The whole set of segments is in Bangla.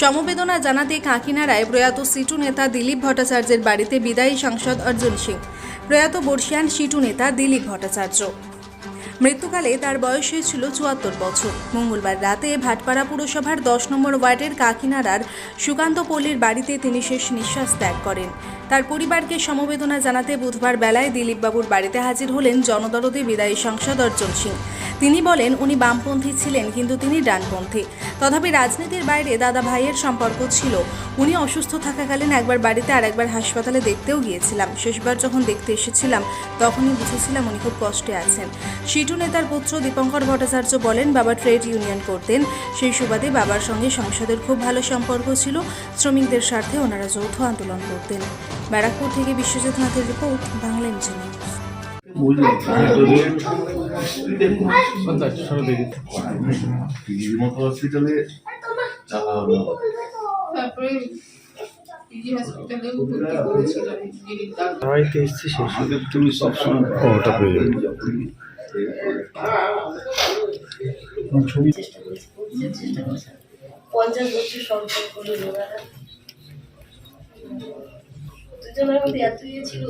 সমবেদনা জানাতে কাঁকিনাড়ায় প্রয়াত সিটু নেতা দিলীপ ভট্টাচার্যের বাড়িতে বিদায়ী সাংসদ অর্জুন সিং, প্রয়াত বর্ষিয়ান সিটু নেতা দিলীপ ভট্টাচার্য। মৃত্যুকালে তার বয়স হয়েছিল চুয়াত্তর বছর। মঙ্গলবার রাতে ভাটপাড়া পুরসভার দশ নম্বর ওয়ার্ডের কাকিনাড়ার সুকান্ত পল্লীর বাড়িতে তিনি শেষ নিঃশ্বাস ত্যাগ করেন। তার পরিবারকে সমবেদনা জানাতে বুধবার বেলায় দিলীপবাবুর বাড়িতে হাজির হলেন জনদরদে বিদায়ী সাংসদ অর্জুন সিং। তিনি বলেন, উনি বামপন্থী ছিলেন, কিন্তু তিনি ডানপন্থী। তথাপি রাজনীতির বাইরে দাদা ভাইয়ের সম্পর্ক ছিল। উনি অসুস্থ থাকাকালীন একবার বাড়িতে আর একবার হাসপাতালে দেখতেও গিয়েছিলাম। শেষবার যখন দেখতে এসেছিলাম, তখনই বুঝেছিলাম উনি খুব কষ্টে আছেন। সিটু নেতার পুত্র দীপঙ্কর ভট্টাচার্য বলেন, বাবা ট্রেড ইউনিয়ন করতেন। সেই সুবাদে বাবার সঙ্গে সংসদের খুব ভালো সম্পর্ক ছিল। শ্রমিকদের স্বার্থে ওনারা যৌথ আন্দোলন করতেন। ব্যারাকপুর থেকে বিশ্বজিৎ নাথের রিপোর্ট বাংলা হসপিটালে এসছি তুমি সবসময় ওটা পেয়ে যাবে। ছবি করেছি পঞ্চাশ বছর সম্পর্ক দুজনের মধ্যে এত ইয়ে ছিল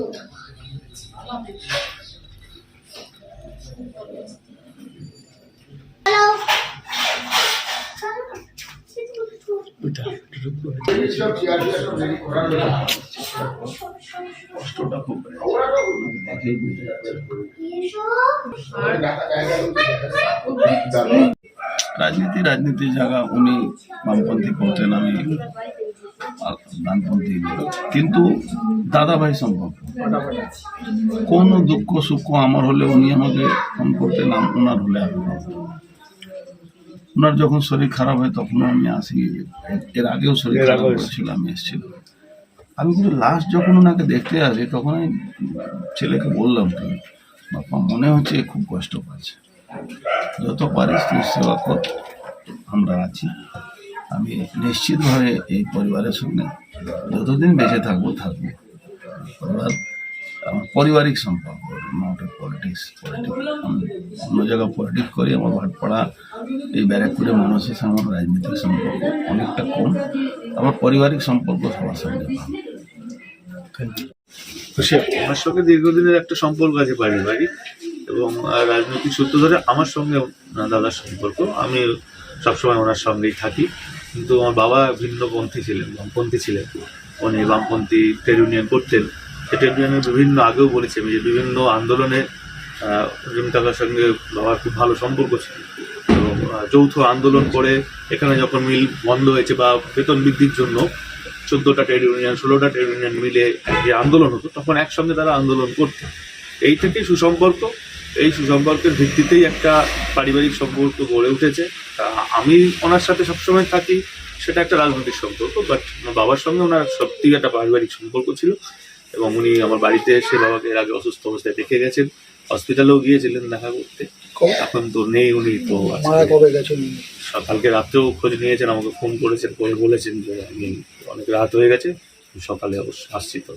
রাজনীতি রাজনীতির জায়গা উনি বামপন্থী করতেন আমি ডানপন্থী কিন্তু দাদাভাই সম্পর্ক কোনো দুঃখ সুখ আমার হলে উনি আমাকে ফোন করতেন আম- ওনার হলে। ওনার যখন শরীর খারাপ হয় তখন আমি আসি এর আগেও শরীর খারাপ হয়েছিল আমি এসেছিলাম। আমি কিন্তু লাস্ট যখন ওনাকে দেখতে আসি তখন আমি ছেলেকে বললাম তুমি বাপা মনে হচ্ছে খুব কষ্ট পাচ্ছে। যত পারিস তুই সেবা কর আমরা আছি। আমি নিশ্চিতভাবে এই পরিবারের সঙ্গে যতদিন বেঁচে থাকব থাকব। পরিবার আমার পারিবারিক সম্পর্ক নট এ পলিটিক্স পলিটিক্স অন্য জায়গায় পলিটিক্স করি, আমার ভাটপাড়া এই ব্যারাকপুরের মানুষের সঙ্গে আমার রাজনৈতিক সম্পর্ক অনেকটা কম। আমার পারিবারিক সম্পর্ক সবার সঙ্গে খুশি আমার সঙ্গে দীর্ঘদিনের একটা সম্পর্ক আছে পারিবারিক। এবং রাজনৈতিক সূত্র ধরে আমার সঙ্গে দাদার সম্পর্ক। আমি সবসময় ওনার সঙ্গেই থাকি। কিন্তু আমার বাবা ভিন্নপন্থী ছিলেন, বামপন্থী ছিলেন। উনি বামপন্থী ট্রেড ইউনিয়ন করতেন। ট্রেড ইউনিয়নের বিভিন্ন আগেও বলেছি আমি যে বিভিন্ন আন্দোলনে দাদার সঙ্গে বাবার খুব ভালো সম্পর্ক ছিল। এবং যৌথ আন্দোলন করে এখানে যখন মিল বন্ধ হয়েছে বা বেতন বৃদ্ধির জন্য চোদ্দোটা ট্রেড ইউনিয়ন, ষোলোটা ট্রেড ইউনিয়ন মিলে যে আন্দোলন হতো, তখন একসঙ্গে তারা আন্দোলন করতেন এই থেকেই সুসম্পর্ক। এই সুসম্পর্কের ভিত্তিতেই একটা পারিবারিক সম্পর্ক গড়ে উঠেছে। আমি ওনার সাথে সবসময় থাকি সেটা একটা রাজনৈতিক সম্পর্ক বাট আমার বাবার সঙ্গে ওনার সত্যি একটা পারিবারিক সম্পর্ক ছিল এবং উনি আমার বাড়িতে এসে বাবাকে এর আগে অসুস্থ অবস্থায় দেখে গেছেন হসপিটালেও গিয়েছিলেন দেখা করতে। এখন তো নেই উনি তো গেছেন সকালকে রাত্রেও খোঁজ নিয়েছেন আমাকে ফোন করেছেন করে বলেছেন যে আমি অনেক রাত হয়ে গেছে সকালে অবশ্য আসছি তো।